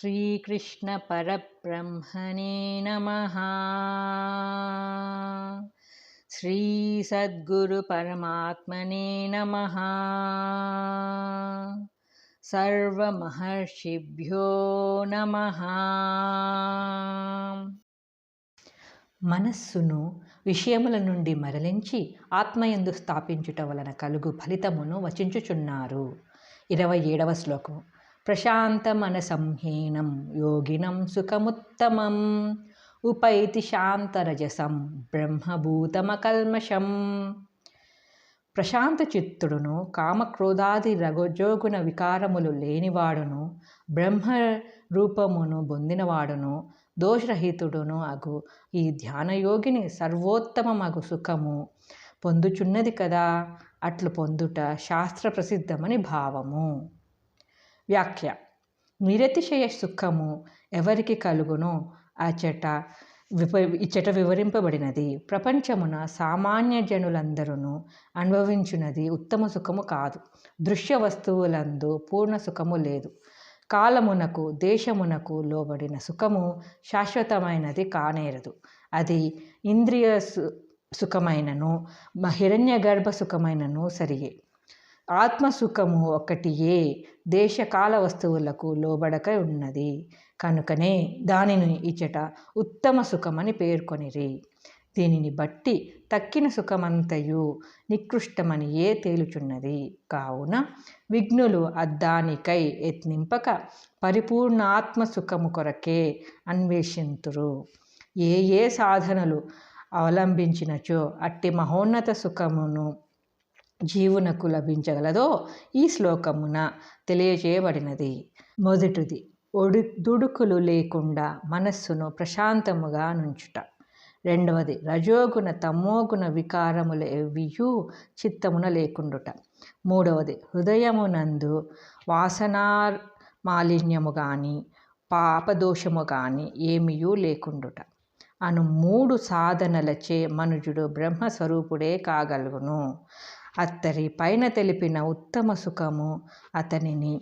श्रीकृष्णपरब्रह्मणे नमः श्रीसद्गुरुपरमात्मने नमः सर्वमहर्षिभ्यो नमः మనస్సును విషయముల నుండి మరలించి ఆత్మయందు స్థాపించుట వలన కలుగు ఫలితమును వచించుచున్నారు ఇరవై ఏడవ శ్లోకం ప్రశాంత మనసంహీనం యోగినం సుఖముత్తమం ఉపైతి శాంతరజసం బ్రహ్మభూతమకల్మషం. ప్రశాంత చిత్తుడును కామక్రోధాది రగజోగుణ వికారములు లేనివాడును బ్రహ్మ రూపమును పొందినవాడును దోషరహితుడును అగు ఈ ధ్యానయోగిని సర్వోత్తమమగు సుఖము. పొందుచున్నది కదా అట్లు పొందుట శాస్త్ర ప్రసిద్ధమని భావము. వ్యాఖ్య. నిరతిశయ సుఖము ఎవరికి కలుగునో చెట విప ఇచ్చట వివరింపబడినది. ప్రపంచమున సామాన్య జనులందరూ అనుభవించున్నది ఉత్తమ సుఖము కాదు. దృశ్య వస్తువులందు పూర్ణ సుఖము లేదు. కాలమునకు దేశమునకు లోబడిన సుఖము శాశ్వతమైనది కానేరదు. అది ఇంద్రియ సు సుఖమైనను హిరణ్య గర్భ సుఖమైనను సరియే ఆత్మసుఖము ఒకటియే దేశకాల వస్తువులకు లోబడక ఉన్నది. కనుకనే దానిని ఇచ్చట ఉత్తమ సుఖమని పేర్కొనిరి. దీనిని బట్టి తక్కిన సుఖమంతయు నికృష్టమని ఏ తేలుచున్నది? కావున విఘ్నులు అద్దానికై యత్నింపక పరిపూర్ణాత్మ సుఖము కొరకే అన్వేషింతురు. ఏ ఏ సాధనలు అవలంబించినచో అట్టి మహోన్నత సుఖమును జీవునకు లభించగలదో ఈ శ్లోకమున తెలియజేయబడినది. మొదటిది ఒడు దుడుకులు లేకుండా మనస్సును ప్రశాంతముగా నుంచుట. రెండవది రజోగుణ తమోగుణ వికారములు ఎవ్వియు చిత్తమున లేకుండుట. మూడవది హృదయమునందు వాసనా మాలిన్యము కానీ పాపదోషము కానీ ఏమియూ లేకుండుట. అను మూడు సాధనలచే మనుజుడు బ్రహ్మస్వరూపుడే కాగలుగును. అత్తరి పైన తెలిపిన ఉత్తమ సుఖము అతనిని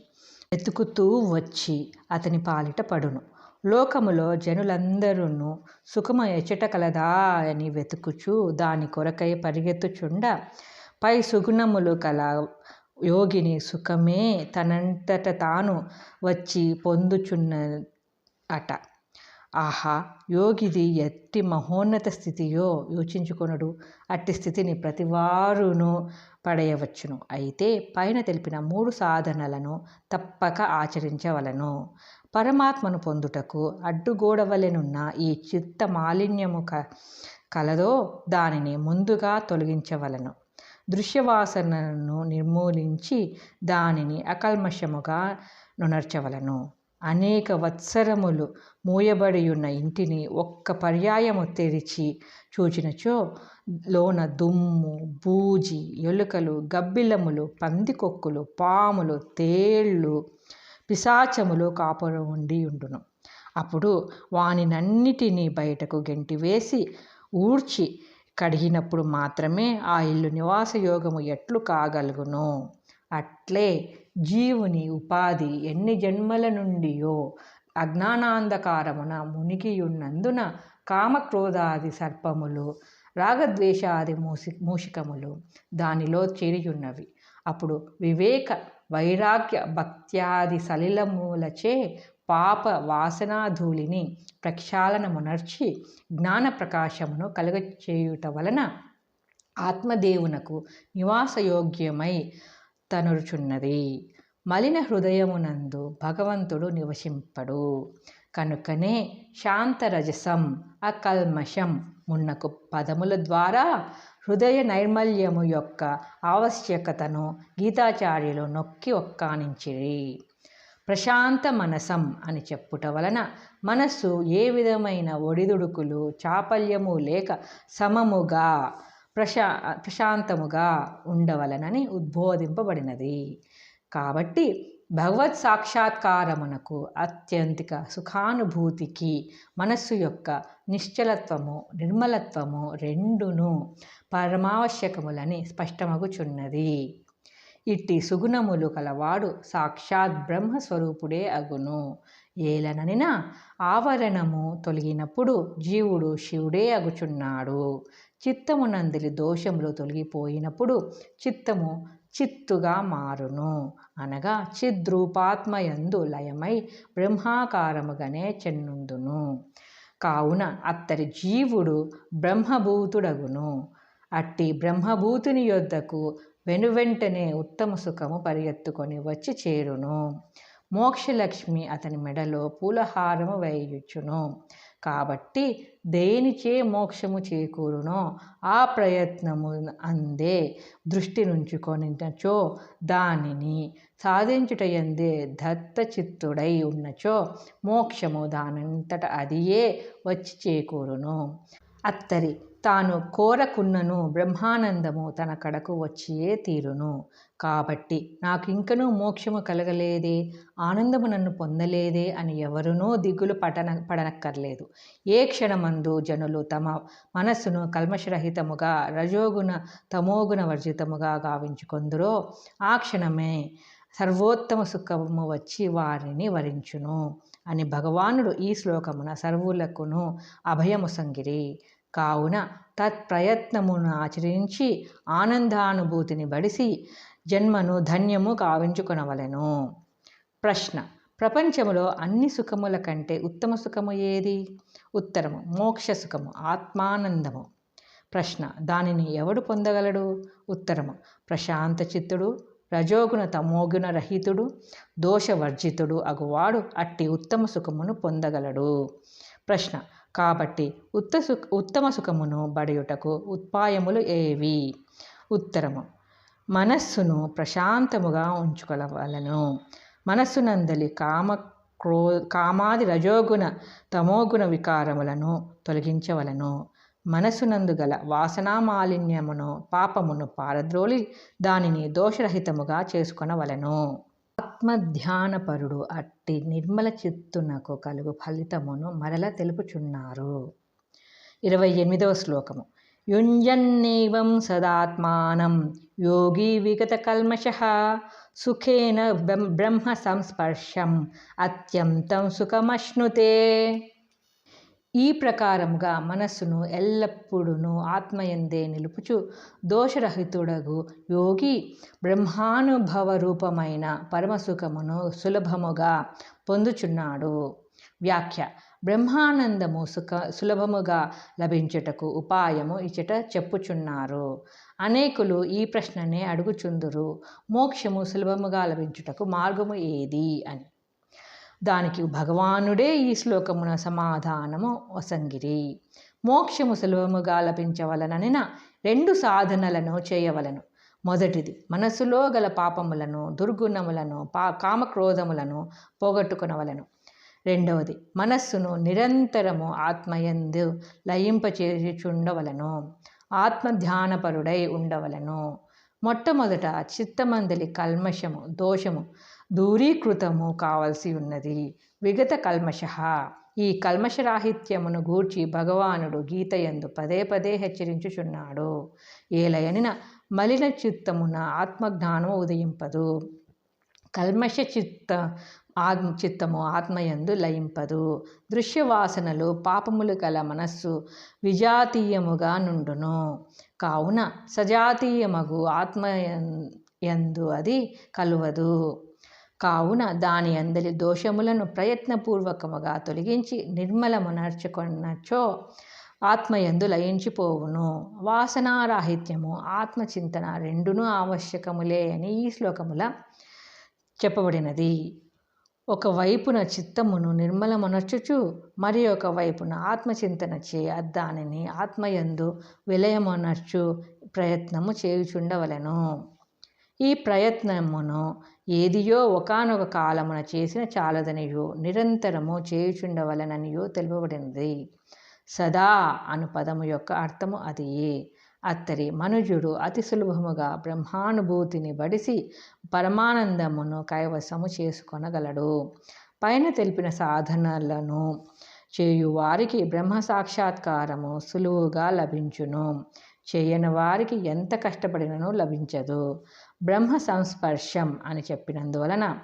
వెతుకుతూ వచ్చి అతని పాలిట పడును. లోకములో జనులందరూ సుఖము ఎచ్చట కలదా అని వెతుకుచు దాని కొరకై పరిగెత్తుచుండ పై సుగుణములు కల యోగిని సుఖమే తనంతట తాను వచ్చి పొందుచున్న అట. ఆహా యోగిది ఎట్టి మహోన్నత స్థితియో యోచించుకొనడు. అట్టి స్థితిని ప్రతివారును పడేయవచ్చును. అయితే పైన తెలిపిన మూడు సాధనలను తప్పక ఆచరించవలను. పరమాత్మను పొందుటకు అడ్డుగోడవలెనున్న ఈ చిత్త మాలిన్యము క కలదో దానిని ముందుగా తొలగించవలను. దృశ్యవాసనను నిర్మూలించి దానిని అకల్మషముగా నునర్చవలను. అనేక వత్సరములు మూయబడి ఉన్న ఇంటిని ఒక్క పర్యాయము తెరిచి చూచినచో లోన దుమ్ము బూజి ఎలుకలు గబ్బిలములు పందికొక్కులు పాములు తేళ్ళు పిశాచములు కాపురం ఉండి ఉండును. అప్పుడు వానినన్నిటినీ బయటకు గెంటివేసి ఊడ్చి కడిగినప్పుడు మాత్రమే ఆ ఇల్లు నివాసయోగము ఎట్లు కాగలుగును? అట్లే జీవుని ఉపాధి ఎన్ని జన్మల నుండియో అజ్ఞానాంధకారమున మునిగియున్నందున కామక్రోధాది సర్పములు రాగద్వేషాది మూసి మూషికములు దానిలో చేరియున్నవి. అప్పుడు వివేక వైరాగ్య భక్త్యాది సలిలములచే పాప వాసనాధూళిని ప్రక్షాళనమునర్చి జ్ఞాన ప్రకాశమును కలుగచేయుట వలన ఆత్మదేవునకు నివాసయోగ్యమై తనురుచున్నది మలిన హృదయమునందు భగవంతుడు నివసింపడు. కనుకనే శాంతరజసం అకల్మషం మున్నకు పదముల ద్వారా హృదయ నైర్మల్యము యొక్క ఆవశ్యకతను గీతాచార్యులు నొక్కి ఒక్కానించిరి. ప్రశాంత మనసం అని చెప్పుట వలన మనస్సు ఏ విధమైన ఒడిదుడుకులు చాపల్యము లేక సమముగా ప్రశా ప్రశాంతముగా ఉండవలనని ఉద్బోధింపబడినది. కాబట్టి భగవత్ సాక్షాత్కారమునకు అత్యంతిక సుఖానుభూతికి మనస్సు యొక్క నిశ్చలత్వము నిర్మలత్వము రెండును పరమావశ్యకములని స్పష్టమగుచున్నది. ఇట్టి సుగుణములు కలవాడు సాక్షాత్ బ్రహ్మస్వరూపుడే అగును. ఏలననిన ఆవరణము తొలగినప్పుడు జీవుడు శివుడే అగుచున్నాడు. చిత్తమునందలి దోషములు తొలగిపోయినప్పుడు చిత్తము చిత్తుగా మారును. అనగా చిద్రూపాత్మయందు లయమై బ్రహ్మాకారముగానే చెన్నుందును. కావున అత్తరి జీవుడు బ్రహ్మభూతుడగును. అట్టి బ్రహ్మభూతుని యొద్దకు వెనువెంటనే ఉత్తమ సుఖము పరిగెత్తుకొని వచ్చి చేరును. మోక్షలక్ష్మి అతని మెడలో పూలహారము వేయుచును. కాబట్టి దేనిచే మోక్షము చేకూరునో ఆ ప్రయత్నము అందే దృష్టి నుంచుకొనిచో దానిని సాధించుట ఎందే దత్త చిత్తుడై ఉన్నచో మోక్షము దానంతట అదియే వచ్చి చేకూరును. అత్తరి తాను కోరకున్నను బ్రహ్మానందము తన కడకు వచ్చియే తీరును. కాబట్టి నాకు ఇంకనూ మోక్షము కలగలేదే ఆనందము నన్ను పొందలేదే అని ఎవరునూ దిగులు పడన పడనక్కర్లేదు. ఏ క్షణమందు జనులు తమ మనస్సును కల్మషరహితముగా రజోగుణ తమోగుణ వర్జితముగా గావించుకొందురో ఆ క్షణమే సర్వోత్తమ సుఖము వచ్చి వారిని వరించును అని భగవానుడు ఈ శ్లోకమున సర్వులకును అభయము సంగిరి కావున తత్ప్రయత్నమును ఆచరించి ఆనందానుభూతిని బడిసి జన్మను ధన్యము కావించుకొనవలెను ప్రశ్న. ప్రపంచములో అన్ని సుఖముల కంటే ఉత్తమ సుఖము ఏది? ఉత్తరము. మోక్ష సుఖము. ఆత్మానందము. ప్రశ్న. దానిని ఎవడు పొందగలడు? ఉత్తరము. ప్రశాంత చిత్తుడు రజోగుణ తమోగుణ రహితుడు దోషవర్జితుడు అగువాడు అట్టి ఉత్తమ సుఖమును పొందగలడు. ప్రశ్న. కాబట్టి ఉత్త సుఖ ఉత్తమ సుఖమును బడియుటకు ఉపాయములు ఏవి? ఉత్తరము. మనస్సును ప్రశాంతముగా ఉంచుకోవలను మనస్సునందలి కామ క్రో కామాది రజోగుణ తమోగుణ వికారములను తొలగించవలను. మనసునందు గల వాసనా మాలిన్యమును పాపమును పారద్రోలి దానిని దోషరహితముగా చేసుకొనవలను. ఆత్మధ్యానపరుడు అట్టి నిర్మల చిత్తునకు కలుగు ఫలితమును మరల తెలుపుచున్నారు. ఇరవై ఎనిమిదవ శ్లోకము. యుంజన్నేవం సదాత్మానం యోగి విగత కల్మష సుఖేన బ్రహ్మ సంస్పర్శం అత్యంతం సుఖమశ్నుతే. ఈ ప్రకారముగా మనస్సును ఎల్లప్పుడూ ఆత్మయందే నిలుపుచు దోషరహితుడగు యోగి బ్రహ్మానుభవ రూపమైన పరమసుఖమును సులభముగా పొందుచున్నాడు. వ్యాఖ్య. బ్రహ్మానందము సుఖ సులభముగా లభించుటకు ఉపాయము ఇచ్చట చెప్పుచున్నారు. అనేకులు ఈ ప్రశ్ననే అడుగుచుందురు. మోక్షము సులభముగా లభించుటకు మార్గము ఏది? అని. దానికి భగవానుడే ఈ శ్లోకమున సమాధానము వసంగిరి. మోక్షము సులభముగా లభించవలననిన రెండు సాధనలను చేయవలను. మొదటిది మనసులో గల పాపములను దుర్గుణములను పా కామక్రోధములను పోగొట్టుకునవలను. రెండవది మనస్సును నిరంతరము ఆత్మయందు లయింపచేచుండవలను ఆత్మధ్యానపరుడై ఉండవలను. మొట్టమొదట చిత్తమందలి కల్మషము దోషము దూరీకృతము కావలసి ఉన్నది. విగత కల్మష. ఈ కల్మషరాహిత్యమును గూర్చి భగవానుడు గీతయందు పదే పదే హెచ్చరించుచున్నాడు. ఏలయనిన మలిన చిత్తమున ఆత్మజ్ఞానము ఉదయింపదు. కల్మష చిత్త ఆత్మ చిత్తము ఆత్మయందు లయింపదు. దృశ్యవాసనలు పాపములు గల మనస్సు విజాతీయముగా నుండును. కావున సజాతీయమగు ఆత్మయందు అది కలువదు. కావున దాని అందలి దోషములను ప్రయత్నపూర్వకముగా తొలగించి నిర్మలమునర్చుకొన్నచో ఆత్మయందు లయించిపోవును. వాసనారాహిత్యము ఆత్మచింతన రెండును ఆవశ్యకములే అని ఈ శ్లోకముల చెప్పబడినది. ఒకవైపున చిత్తమును నిర్మలమునర్చుచు మరి ఒక వైపున ఆత్మచింతన చే దానిని ఆత్మయందు విలయమునర్చు ప్రయత్నము చేయుచుండవలను. ఈ ప్రయత్నమును ఏదియో ఒకనొక కాలమున చేసిన చాలదనియో నిరంతరము చేయుచుండవలననియో తెలుపబడినది. సదా అను పదము యొక్క అర్థము అదియే అత్తరి మనుజుడు అతి సులభముగా బ్రహ్మానుభూతిని బడిసి పరమానందమును కైవసము చేసుకొనగలడు. పైన తెలిపిన సాధనలను చేయు వారికి బ్రహ్మ సాక్షాత్కారము సులువుగా లభించును. చేయని వారికి ఎంత కష్టపడినను లభించదు. బ్రహ్మ సంస్పర్శం అని చెప్పినందువలన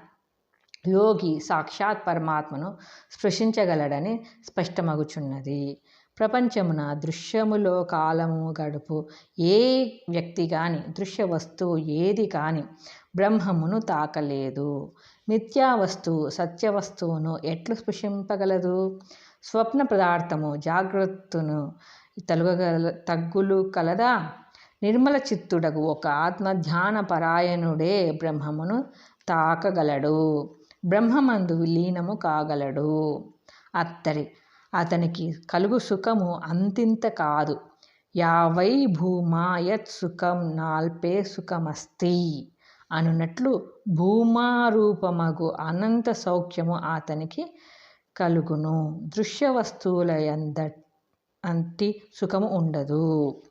యోగి సాక్షాత్ పరమాత్మను స్పృశించగలడని స్పష్టమగుచున్నది. ప్రపంచమున దృశ్యములో కాలము గడుపు ఏ వ్యక్తి కానీ దృశ్య వస్తువు ఏది కానీ బ్రహ్మమును తాకలేదు. మిథ్యా వస్తువు సత్య వస్తువును ఎట్లు స్పృశింపగలదు? స్వప్న పదార్థము జాగ్రత్తను తలుగగల తగ్గులు కలదా? నిర్మల చిత్తుడగు ఒక ఆత్మధ్యాన పరాయణుడే బ్రహ్మమును తాకగలడు. బ్రహ్మమందు విలీనము కాగలడు. అత్తరి అతనికి కలుగు సుఖము అంతింత కాదు. యావై భూమా యత్ సుఖం నాల్పే సుఖమస్తి అనున్నట్లు భూమారూపమగు అనంత సౌఖ్యము అతనికి కలుగును. దృశ్య వస్తువుల ఎంద అంటి సుఖము ఉండదు.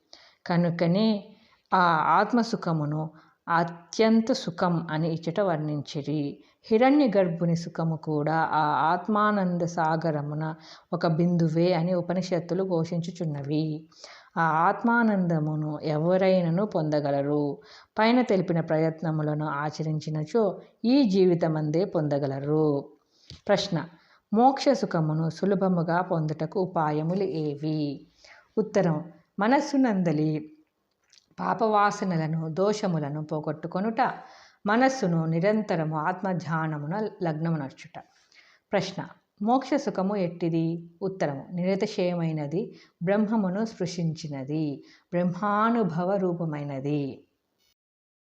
కనుకనే ఆ ఆత్మసుఖమును అత్యంత సుఖం అని ఇచ్చట వర్ణించిరి. హిరణ్య గర్భుని సుఖము కూడా ఆ ఆత్మానంద సాగరమున ఒక బిందువే అని ఉపనిషత్తులు ఘోషించుచున్నవి. ఆ ఆత్మానందమును ఎవరైనను పొందగలరు? పైన తెలిపిన ప్రయత్నములను ఆచరించినచో ఈ జీవితమందే పొందగలరు? ప్రశ్న మోక్షసుఖమును సులభముగా పొందుటకు ఉపాయములు ఏవి? ఉత్తరం మనస్సునందలి పాపవాసనలను దోషములను పోగొట్టుకొనుట మనస్సును నిరంతరము ఆత్మధ్యానమున లగ్నమునర్చుట ప్రశ్న మోక్ష సుఖము ఎట్టిది? ఉత్తరము నిరతిశయమైనది బ్రహ్మమును స్పృశించినది బ్రహ్మానుభవ రూపమైనది